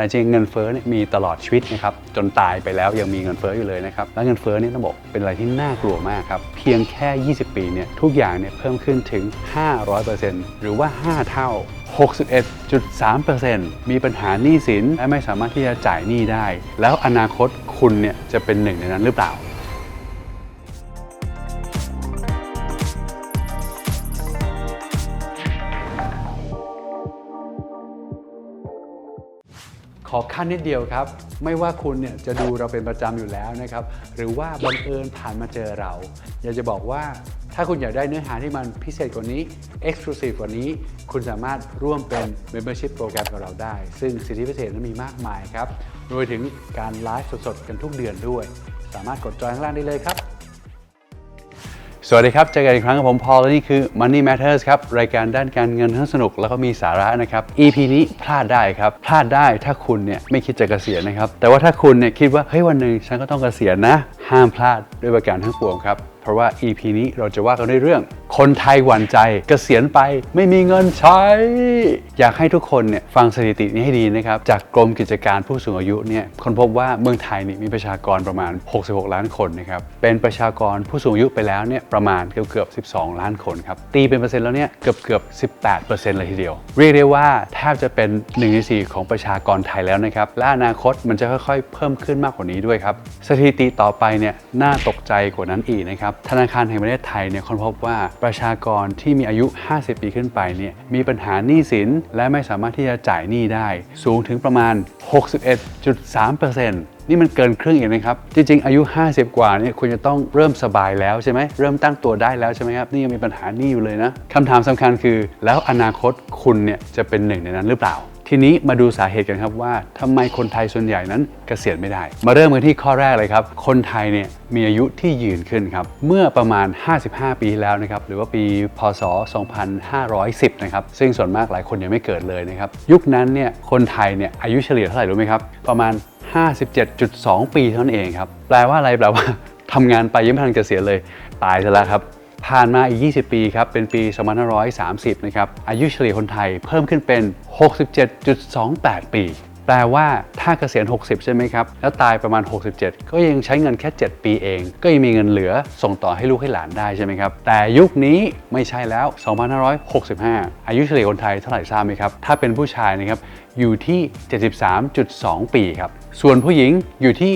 แต่จริงเงินเฟ้อเนี่ยมีตลอดชีวิตนะครับจนตายไปแล้วยังมีเงินเฟ้ออยู่เลยนะครับและเงินเฟ้อนี่ต้องบอกเป็นอะไรที่น่ากลัวมากครับเพียงแค่ 20 ปีเนี่ยทุกอย่างเนี่ยเพิ่มขึ้นถึง 500%หรือว่า 5 เท่า 61.3%มีปัญหาหนี้สินและไม่สามารถที่จะจ่ายหนี้ได้ แล้วอนาคตคุณเนี่ยจะเป็นหนึ่งในนั้นหรือเปล่า ขอขั้นนิดเดียวครับ ไม่ว่าคุณเนี่ยจะดูเราเป็นประจำอยู่แล้วนะครับ หรือว่าบังเอิญผ่านมาเจอเรา อยากจะบอกว่าถ้าคุณอยากได้เนื้อหาที่มันพิเศษกว่านี้ Exclusive กว่านี้ คุณสามารถร่วมเป็น Membership โปรแกรมกับเราได้ ซึ่งสิทธิพิเศษนั้นมีมากมายครับรวมไปถึงการไลฟ์สดๆ กันทุกเดือนด้วย สามารถกดจอยข้างล่างได้เลยครับ สวัสดีครับเจอกันอีกครั้งกับผมพอลและนี่คือ Money Matters ครับ รายการด้านการเงินทั้งสนุกแล้วก็มีสาระนะครับ EP นี้พลาดได้ครับ พลาดได้ถ้าคุณเนี่ยไม่คิดจะเกษียณนะครับ แต่ว่าถ้าคุณเนี่ยคิดว่า เฮ้ย วันหนึ่งฉันก็ต้องเกษียณนะ ห้ามพลาดด้วยประการทั้งปวงครับ เพราะว่า EP นี้เราจะว่ากันด้วยเรื่อง คนไทยหวั่นใจเกษียณไปไม่มีเงินใช้ อยากให้ทุกคนเนี่ยฟังสถิตินี้ให้ดีนะครับ จากกรมกิจการผู้สูงอายุเนี่ยคนพบว่าเมืองไทยนี่มีประชากรประมาณ 66 ล้านคนนะครับเป็นประชากรผู้สูงอายุไปแล้วเนี่ยประมาณเกือบเกือบ 12 ล้านคนครับตีเป็นเปอร์เซ็นต์แล้วเนี่ยเกือบเกือบ 18%เลยทีเดียว เรียกได้ว่าแทบจะเป็น1ใน4ของประชากรไทยแล้วนะครับและอนาคตมันจะค่อยๆ เพิ่มขึ้นมากกว่านี้ด้วยครับสถิติต่อไปเนี่ยน่าตกใจกว่านั้นอีกนะครับธนาคารแห่งประเทศไทยเนี่ยค้นพบว่าประชากรที่มีอายุ 50 ปีขึ้นไปเนี่ยมีปัญหาหนี้สินและไม่สามารถที่จะจ่ายหนี้ได้ สูงถึงประมาณ 61.3%นี่มันเกินครึ่งอีกนะครับ จริง ๆ อายุ 50 กว่าเนี่ยคุณจะต้องเริ่มสบายแล้วใช่ไหมเริ่มตั้งตัวได้แล้วใช่ไหมครับ นี่ยังมีปัญหาหนี้อยู่เลยนะคำถามสำคัญคือ แล้วอนาคตคุณเนี่ยจะเป็นหนึ่งในนั้นหรือเปล่า ทีนี้มาดูสาเหตุกันครับว่าทำไมคนไทยส่วนใหญ่นั้นเกษียณไม่ได้ มาเริ่มกันที่ข้อแรกเลยครับ คนไทยเนี่ยมีอายุที่ยืนขึ้นครับ เมื่อประมาณ 55 ปีที่แล้วนะครับหรือว่าปีพศ 2510 นะครับ ซึ่งส่วนมากหลายคนยังไม่เกิดเลยนะครับ ยุคนั้นเนี่ยคนไทยเนี่ยอายุเฉลี่ยเท่าไหร่รู้ไหมครับ ประมาณ 57.2 ปีเท่านั้นเองครับ แปลว่าอะไรแปลว่าทำงานไปยังไม่ทันเกษียณเลย ตายซะแล้วครับ ผ่านมาอีก 20 ปีครับ เป็นปี 2530 นะครับ อายุเฉลี่ยคนไทยเพิ่มขึ้นเป็น 67.28 ปี แปลว่าถ้าเกษียณ 60 ใช่ไหมครับ แล้วตายประมาณ 67 ก็ยังใช้เงินแค่ 7 ปีเอง ก็ยังมีเงินเหลือส่งต่อให้ลูกให้หลานได้ใช่ไหมครับ แต่ยุคนี้ไม่ใช่แล้ว 2565 อายุเฉลี่ยคนไทยเท่าไหร่ทราบไหมครับ ถ้าเป็นผู้ชายนะครับ อยู่ที่ 73.2 ปีครับ ส่วนผู้หญิงอยู่ที่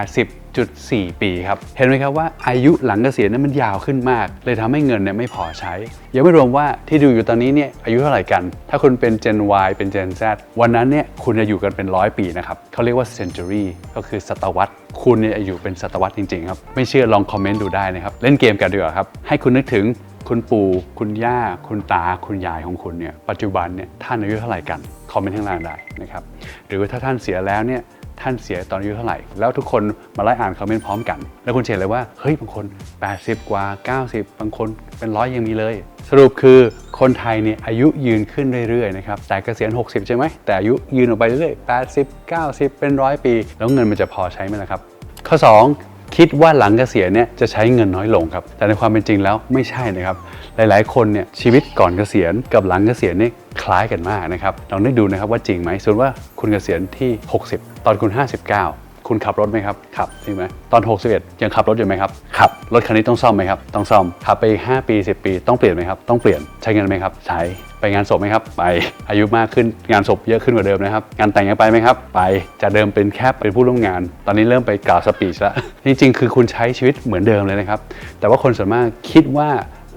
80 8.4ปีครับ เห็นไหมครับว่าอายุหลังเกษียณนั้นมันยาวขึ้นมาก เลยทำให้เงินเนี่ยไม่พอใช้ ยังไม่รวมว่าที่ดูอยู่ตอนนี้เนี่ยอายุเท่าไหร่กัน ถ้าคุณเป็น Gen Y เป็น Gen Z วันนั้นเนี่ยคุณจะอยู่กันเป็นร้อยปีนะครับเขาเรียกว่า century ก็คือศตวรรษ คุณเนี่ยอยู่เป็นศตวรรษจริงๆครับ ไม่เชื่อลองคอมเมนต์ดูได้นะครับ เล่นเกมกันดีกว่าครับ ให้คุณนึกถึงคุณปู่คุณย่า คุณตา คุณยายของคุณเนี่ยปัจจุบันเนี่ยท่านอายุเท่าไหร่กัน คอมเมนต์ข้างล่างได้นะครับหรือถ้าท่านเสียแล้วเนี่ย ท่านเสียตอนอายุเท่าไหร่ แล้วทุกคนมาไล่อ่านคอมเมนต์พร้อมกัน แล้วคุณเห็นเลยว่า เฮ้ย บางคน 80 กว่า 90 บางคนเป็นร้อยยังมีเลย สรุปคือคนไทยเนี่ยอายุยืนขึ้นเรื่อยๆนะครับแต่เกษียณ 60 ใช่ไหม แต่อายุยืนออกไปเรื่อยๆ80 90 เป็นร้อยปี แล้วเงินมันจะพอใช้ไหมล่ะครับ ข้อ 2 คิดว่าหลังเกษียณเนี่ยจะใช้เงินน้อยลงครับ แต่ในความเป็นจริงแล้วไม่ใช่นะครับ หลาย ๆ คนเนี่ยชีวิตก่อนเกษียณกับหลังเกษียณนี่คล้ายกันมากนะครับลองนึกดูนะครับว่าจริงไหมสมมติว่าคุณเกษียณที่ 60 ตอนคุณ 59 คุณขับรถไหมครับ ขับใช่ไหมตอน 61 ยังขับรถอยู่ไหมครับ ขับ รถคันนี้ต้องซ่อมไหมครับ ต้องซ่อม ขับไปอีก5ปี 10 ปี ต้องเปลี่ยนไหมครับ ต้องเปลี่ยน ใช้เงินไหมครับ ใช้ ไปงานศพไหมครับ ไป อายุมากขึ้น งานศพเยอะขึ้นกว่าเดิมนะครับ งานแต่งยังไปไหมครับ ไป จากเดิมเป็นแค่เป็นผู้ร่วมงาน ตอนนี้เริ่มไปกล่าวสปีชแล้ว จริงๆ คือคุณใช้ชีวิตเหมือนเดิมเลยนะครับ แต่ว่าคนส่วนมากคิดว่า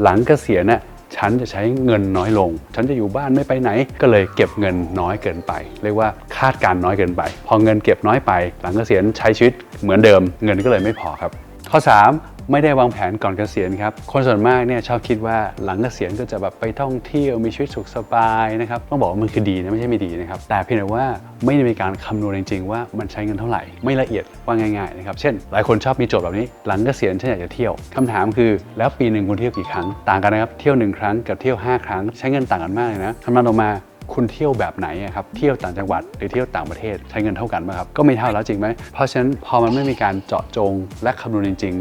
หลังเกษียณน่ะ ฉันจะใช้เงินน้อยลง ฉันจะอยู่บ้านไม่ไปไหน ก็เลยเก็บเงินน้อยเกินไป เรียกว่าคาดการณ์น้อยเกินไป พอเงินเก็บน้อยไป หลังเกษียณใช้ชีวิตเหมือนเดิม เงินก็เลยไม่พอครับ ข้อ 3 ไม่ได้วางแผนก่อนเกษียณครับ คนส่วนมากเนี่ยชอบคิดว่าหลังเกษียณก็จะแบบไปท่องเที่ยวมีชีวิตสุขสบายนะครับต้องบอกว่ามันคือดีนะไม่ใช่ไม่ดีนะครับแต่เพียงแต่ว่าไม่ได้มีการคำนวณจริงๆ ว่ามันใช้เงินเท่าไหร่ ไม่ละเอียดว่าง่ายๆนะครับเช่น หลายคนชอบมีโจทย์แบบนี้ หลังเกษียณฉันอยากจะเที่ยวคำถามคือ แล้วปีหนึ่งคุณเที่ยวกี่ครั้งต่างกันนะครับเที่ยวหนึ่งครั้งกับเที่ยวห้าครั้ง ใช้เงินต่างกันมากเลยนะคำนวณออกมาคุณเที่ยวแบบไหนครับ เที่ยวต่างจังหวัดหรือเที่ยวต่างประเทศใช้เงินเท่ากันไหมครับ ก็ไม่เท่าแล้วจริงไหม เพราะฉะนั้นพอมันไม่มีการเจาะจงและคำนวณจริง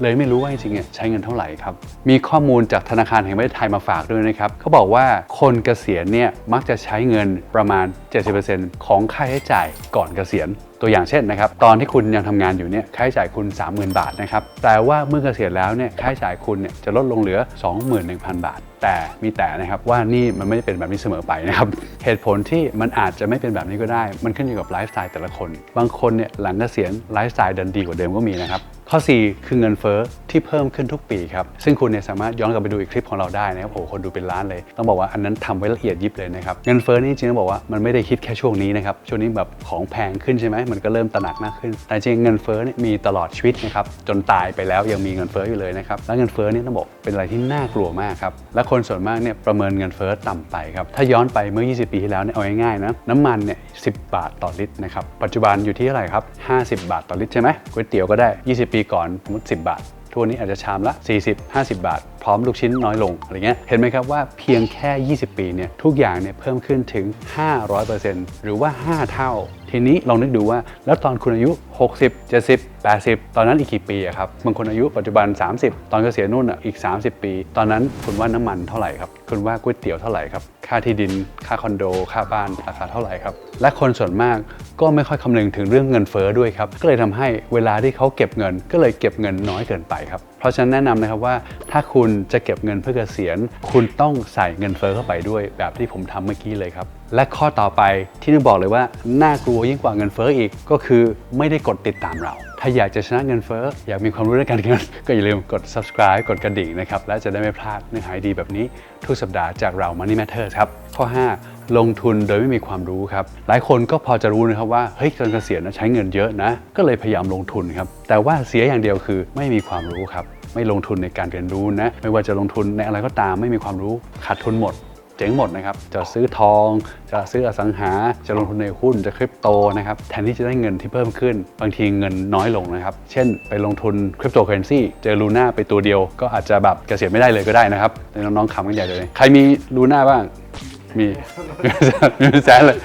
เลยไม่รู้ว่าจริงๆใช้เงินเท่าไหร่ครับ มีข้อมูลจากธนาคารแห่งประเทศไทยมาฝากด้วยนะครับเขาบอกว่าคนเกษียณเนี่ยมักจะใช้เงินประมาณ 70%ของค่าใช้จ่ายก่อนเกษียณตัวอย่างเช่นนะครับตอนที่คุณยังทำงานอยู่เนี่ยค่าใช้จ่ายคุณ 30,000 บาทนะครับแต่ว่าเมื่อเกษียณแล้วเนี่ยค่าใช้จ่ายคุณเนี่ยจะลดลงเหลือ 21,000 บาท แต่มีแต่นะครับว่านี่มันไม่ได้เป็นแบบนี้เสมอไปนะครับเหตุผลที่มันอาจจะไม่เป็นแบบนี้ก็ได้ มันขึ้นอยู่กับไลฟ์สไตล์แต่ละคน บางคนเนี่ยหลังเกษียณไลฟ์สไตล์ดันดีกว่าเดิมก็มีนะครับ ข้อ 4 คือเงินเฟ้อที่เพิ่มขึ้นทุกปีครับ ซึ่งคุณเนี่ยสามารถย้อนกลับไปดูอีกคลิปของเราได้นะครับโอ้โหคนดูเป็นล้านเลย ต้องบอกว่าอันนั้นทำไว้ละเอียดยิบเลยนะครับ เงินเฟ้อนี่จริงๆต้องบอกว่ามันไม่ได้คิดแค่ช่วงนี้นะครับ ช่วงนี้แบบของแพงขึ้นใช่ไหมมันก็เริ่มตระหนักมากขึ้น แต่จริงเงินเฟ้อเนี่ยมีตลอดชีวิตนะครับ จนตายไปแล้วยังมีเงินเฟ้ออยู่เลยนะครับ และเงินเฟ้อนี่ต้องบอกเป็นอะไรที่น่ากลัวมากครับ และคนส่วนมากเนี่ยประเมินเงินเฟ้อต่ำไปครับ ถ้าย้อนไปเมื่อ 20 ปีที่แล้วเนี่ยเอาง่ายๆนะน้ำมันเนี่ย10 บาทต่อลิตรนะครับ ปัจจุบันอยู่ที่เท่าไหร่ครับ 50 บาทต่อลิตรใช่ไหมก๋วยเตี๋ยวก็ได้ 20 ปีก่อนสมมติ 10 บาท ทุกวันนี้อาจจะชามละ 40 50 บาท พร้อมลูกชิ้นน้อยลงอะไรเงี้ย เห็นไหมครับว่าเพียงแค่ 20 ปีเนี่ยทุกอย่างเนี่ยเพิ่มขึ้นถึง 500%หรือว่า 5 เท่า ทีนี้ลองนึกดูว่า แล้วตอนคุณอายุ 60 70 80 ตอนนั้นอีกกี่ปีครับบางคนอายุปัจจุบัน 30 ตอนเกษียณนู่นอะอีก 30 ปี ตอนนั้นคุณว่าน้ำมันเท่าไหร่ครับคุณว่าก๋วยเตี๋ยวเท่าไหร่ครับค่าที่ดิน ค่าคอนโด ค่าบ้านราคาเท่าไหร่ครับและคนส่วนมากก็ไม่ค่อยคำนึงถึงเรื่องเงินเฟ้อด้วยครับก็เลยทำให้เวลาที่เขาเก็บเงิน ก็เลยเก็บเงินน้อยเกินไปครับเพราะฉะนั้นแนะนำนะครับว่าถ้าคุณจะเก็บเงินเพื่อเกษียณ คุณต้องใส่เงินเฟ้อเข้าไปด้วย แบบที่ผมทำเมื่อกี้เลยครับ และข้อต่อไปที่ต้องบอกเลยว่าน่ากลัวยิ่งกว่าเงินเฟ้ออีกก็คือไม่ได้กดติดตามเรา ถ้าอยากจะชนะเงินเฟ้ออยากมีความรู้เรื่องการเงิน ก็อย่าลืมกด subscribe กดกระดิ่งนะครับ และจะได้ไม่พลาดเนื้อหาดีแบบนี้ ทุกสัปดาห์จากเรา Money Matters ครับ ข้อ 5 ลงทุนโดยไม่มีความรู้ครับ หลายคนก็พอจะรู้นะครับว่าเฮ้ยตอนเกษียณนะใช้เงินเยอะนะ ก็เลยพยายามลงทุนครับแต่ว่าเสียอย่างเดียวคือไม่มีความรู้ครับไม่ลงทุนในการเรียนรู้นะไม่ว่าจะลงทุนในอะไรก็ตามไม่มีความรู้ขาดทุนหมด จ๊งหมดนะครับ จะซื้อทอง จะซื้ออสังหา จะลงทุนในหุ้น จะคริปโตนะครับ แทนที่จะได้เงินที่เพิ่มขึ้น บางทีเงินน้อยลงนะครับ เช่น ไปลงทุนคริปโตเคอเรนซีเจอลูน่าไปตัวเดียว ก็อาจจะแบบเกษียณไม่ได้เลยก็ได้นะครับน้องๆขำกันใหญ่เลย ใครมีลูน่าบ้าง มีมีแสนเลย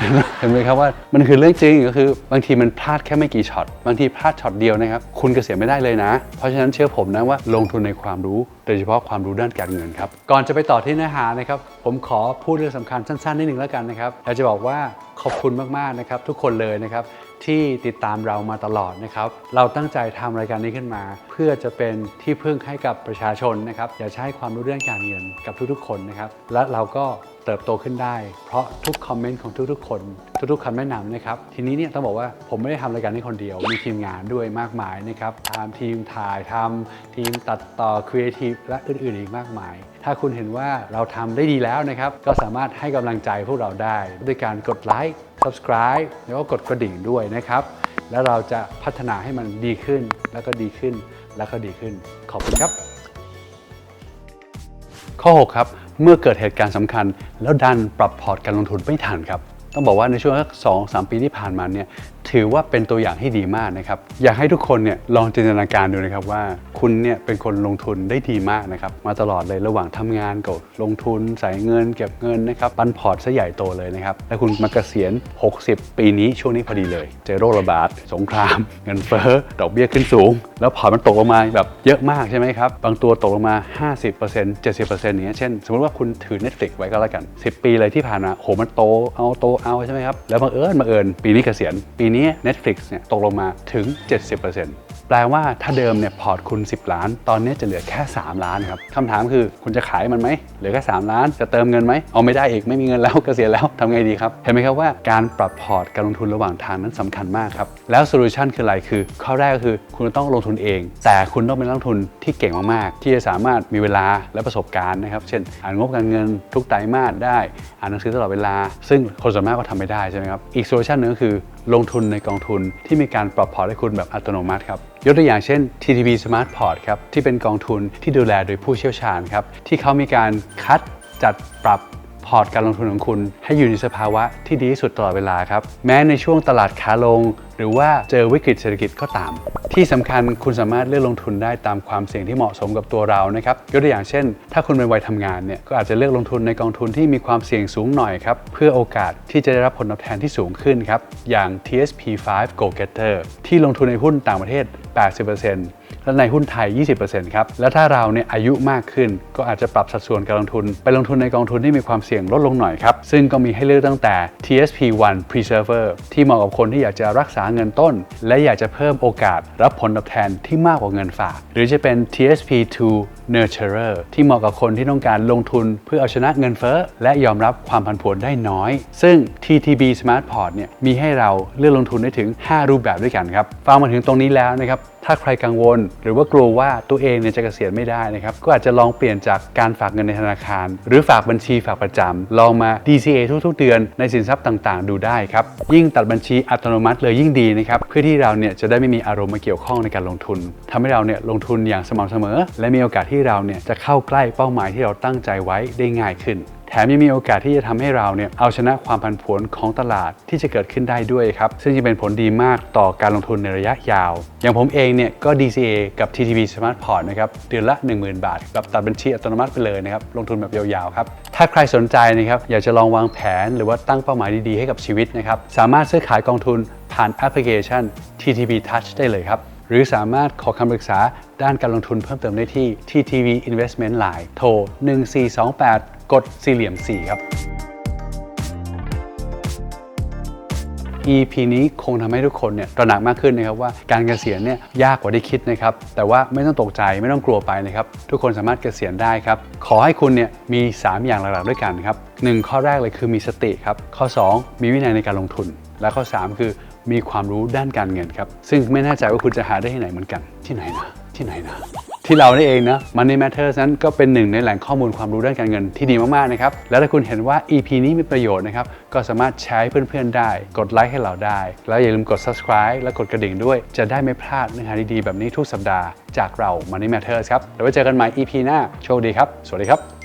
เห็นไหมครับว่ามันคือเรื่องจริงก็คือบางทีมันพลาดแค่ไม่กี่ช็อตบางทีพลาดช็อตเดียวนะครับคุณเกษียณไม่ได้เลยนะ เพราะฉะนั้นเชื่อผมนะว่าลงทุนในความรู้โดยเฉพาะความรู้ด้านการเงินครับก่อนจะไปต่อที่เนื้อหานะครับผมขอพูดเรื่องสำคัญสั้นๆนิดนึงแล้วกันนะครับอยากจะบอกว่าขอบคุณมากๆนะครับทุกคนเลยนะครับ ที่ติดตามเรามาตลอดนะครับ เราตั้งใจทำรายการนี้ขึ้นมา เพื่อจะเป็นที่พึ่งให้กับประชาชนนะครับอยากให้ความรู้เรื่องการเงินกับทุกๆ คนนะครับ และเราก็เติบโตขึ้นได้ เพราะทุกคอมเมนต์ของทุกๆ คน ทุกๆคำแนะนำนะครับ ทีนี้เนี่ยต้องบอกว่าผมไม่ได้ทำรายการนี้คนเดียว มีทีมงานด้วยมากมายนะครับทำทีมถ่ายทำทีมตัดต่อครีเอทีฟและอื่นๆอีกมากมาย ถ้าคุณเห็นว่าเราทำได้ดีแล้วนะครับ ก็สามารถให้กำลังใจพวกเราได้ ด้วยการกดไลค์ subscribe แล้วก็กดกระดิ่งด้วยนะครับ แล้วเราจะพัฒนาให้มันดีขึ้นแล้วก็ดีขึ้นแล้วก็ดีขึ้น ขอบคุณครับ ข้อ 6 ครับ เมื่อเกิดเหตุการณ์สำคัญ แล้วดันปรับพอร์ตการลงทุนไม่ทันครับ ต้องบอกว่าในช่วงสักสองสามปีที่ผ่านมาเนี่ย ถือว่าเป็นตัวอย่างที่ดีมากนะครับ อยากให้ทุกคนเนี่ยลองจินตนาการดูนะครับว่าคุณเนี่ยเป็นคนลงทุนได้ดีมากนะครับ มาตลอดเลยระหว่างทำงานก็ลงทุนใส่เงิน เก็บเงินนะครับปันพอร์ตซะใหญ่โตเลยนะครับ แล้วคุณมาเกษียณ 60 ปีนี้ช่วงนี้พอดีเลย เจอโรคระบาด สงคราม เงินเฟ้อดอกเบี้ยขึ้นสูง แล้วพอร์ตมันตกลงมาแบบเยอะมากใช่ไหมครับ บางตัวตกลงมา 50% 70%อย่างเนี้ยเช่น สมมติว่าคุณถือ Netflix ไว้ก็แล้วกัน 10 ปีเลยที่ผ่านมาโหมันโตเอาโตเอาใช่ไหมครับแล้วบังเอิญบังเอิญปีนี้เกษียณปีนี้ Netflix เนี่ยตกลงมาถึง 70%แปลว่าถ้าเดิมเนี่ยพอร์ตคุณ 10 ล้าน ตอนนี้จะเหลือแค่ 3 ล้านครับคำถามคือคุณจะขายมันไหมเหลือแค่ 3 ล้าน จะเติมเงินไหมเอาไม่ได้อีกไม่มีเงินแล้วเกษียณแล้วทำไงดีครับ เห็นไหมครับว่าการปรับพอร์ตการลงทุนระหว่างทางนั้นสำคัญมากครับแล้วโซลูชันคืออะไรคือ ข้อแรกก็คือคุณต้องลงทุนเอง แต่คุณต้องเป็นนักลงทุนที่เก่งมากๆที่จะสามารถมีเวลาและประสบการณ์นะครับ เช่น อ่านงบการเงินทุกไตรมาสได้อ่านหนังสือตลอดเวลา ซึ่งคนส่วนมากก็ทำไม่ได้ใช่ไหมครับ อีกโซลูชันหนึ่งก็คือลงทุนในกองทุนที่มีการปรับพอร์ตให้คุณแบบอัตโนมัติครับยกตัวอย่างเช่น TTB Smart Port ครับที่เป็นกองทุนที่ดูแลโดยผู้เชี่ยวชาญครับที่เขามีการคัดจัดปรับ พอร์ตการลงทุนของคุณให้อยู่ในสภาวะที่ดีที่สุดตลอดเวลาครับ แม้ในช่วงตลาดขาลง หรือว่าเจอวิกฤตเศรษฐกิจก็ตาม ที่สำคัญคุณสามารถเลือกลงทุนได้ตามความเสี่ยงที่เหมาะสมกับตัวเรานะครับยกตัวอย่างเช่น ถ้าคุณเป็นวัยทำงานเนี่ยก็อาจจะเลือกลงทุนในกองทุนที่มีความเสี่ยงสูงหน่อยครับเพื่อโอกาสที่จะได้รับผลตอบแทนที่สูงขึ้นครับอย่าง TSP 5 Go Getter ที่ลงทุนในหุ้นต่างประเทศ 80% และในหุ้นไทย 20%ครับ และถ้าเราเนี่ยอายุมากขึ้น ก็อาจจะปรับสัดส่วนการลงทุน ไปลงทุนในกองทุนที่มีความเสี่ยงลดลงหน่อยครับ ซึ่งก็มีให้เลือกตั้งแต่ TSP1 Preserver ที่เหมาะกับคนที่อยากจะรักษาเงินต้น และอยากจะเพิ่มโอกาส รับผลตอบแทนที่มากกว่าเงินฝาก หรือจะเป็น TSP2 Nurturer ที่เหมาะกับคนที่ต้องการลงทุนเพื่อเอาชนะเงินเฟ้อและยอมรับความผันผวนได้น้อย ซึ่ง TTB Smart Port เนี่ยมีให้เราเลือกลงทุนได้ถึง 5 รูปแบบด้วยกันครับ ฟังมาถึงตรงนี้แล้วนะครับ ถ้าใครกังวล หรือว่ากลัวว่าตัวเองเนี่ยจะเกษียณไม่ได้นะครับ ก็อาจจะลองเปลี่ยนจากการฝากเงินในธนาคาร หรือฝากบัญชีฝากประจำลองมา DCA ทุกๆ เดือนในสินทรัพย์ต่างๆ ดูได้ครับ ยิ่งตัดบัญชีอัตโนมัติเลยยิ่งดีนะครับ เพื่อที่เราเนี่ยจะได้ไม่มีอารมณ์มาเกี่ยวข้องในการลงทุนทำให้เราเนี่ยลงทุนอย่างสม่ำเสมอ และมีโอกาสที่เราเนี่ยจะเข้าใกล้เป้าหมายที่เราตั้งใจไว้ได้ง่ายขึ้น แถมยังมีโอกาสที่จะทำให้เราเนี่ยเอาชนะความผันผวนของตลาดที่จะเกิดขึ้นได้ด้วยครับซึ่งจะเป็นผลดีมากต่อการลงทุนในระยะยาว อย่างผมเองเนี่ยก็ DCA กับ TTB Smart Port นะครับเดือนละ 10,000 บาทแบบตัดบัญชีอัตโนมัติไปเลยนะครับลงทุนแบบยาวๆครับถ้าใครสนใจนะครับอยากจะลองวางแผนหรือว่าตั้งเป้าหมายดีๆให้กับชีวิตนะครับสามารถซื้อขายกองทุนผ่านแอปพลิเคชัน TTB Touch ได้เลยครับหรือสามารถขอคำปรึกษาด้านการลงทุนเพิ่มเติมได้ที่ TTV Investment Line โทร 1428 กดสี่เหลี่ยม 4 ครับ EP นี้คงทำให้ทุกคนเนี่ยตระหนักมากขึ้นนะครับว่าการเกษียณเนี่ยยากกว่าที่คิดนะครับ แต่ว่าไม่ต้องตกใจไม่ต้องกลัวไปนะครับ ทุกคนสามารถเกษียณได้ครับ ขอให้คุณเนี่ยมี 3 อย่างหลักๆด้วยกันครับหนึ่งข้อแรกเลยคือมีสติครับ ข้อ 2 มีวินัยในการลงทุน และข้อ 3 คือมีความรู้ด้านการเงินครับ ซึ่งไม่แน่ใจว่าคุณจะหาได้ที่ไหนเหมือนกัน ที่ไหนนะที่ไหนนะ ที่เรานี่เองนะ Money Matters นั้นก็เป็นหนึ่งในแหล่งข้อมูลความรู้ด้านการเงินที่ดีมากๆนะครับ แล้วถ้าคุณเห็นว่า EP นี้มีประโยชน์นะครับ ก็สามารถแชร์ให้เพื่อนๆได้ กดไลค์ให้เราได้ แล้วอย่าลืมกด subscribe และกดกระดิ่งด้วย จะได้ไม่พลาดเนื้อหาดีๆแบบนี้ทุกสัปดาห์จากเรา Money Matters ครับ แล้วไว้เจอกันใหม่ EP หน้า โชคดีครับ สวัสดีครับ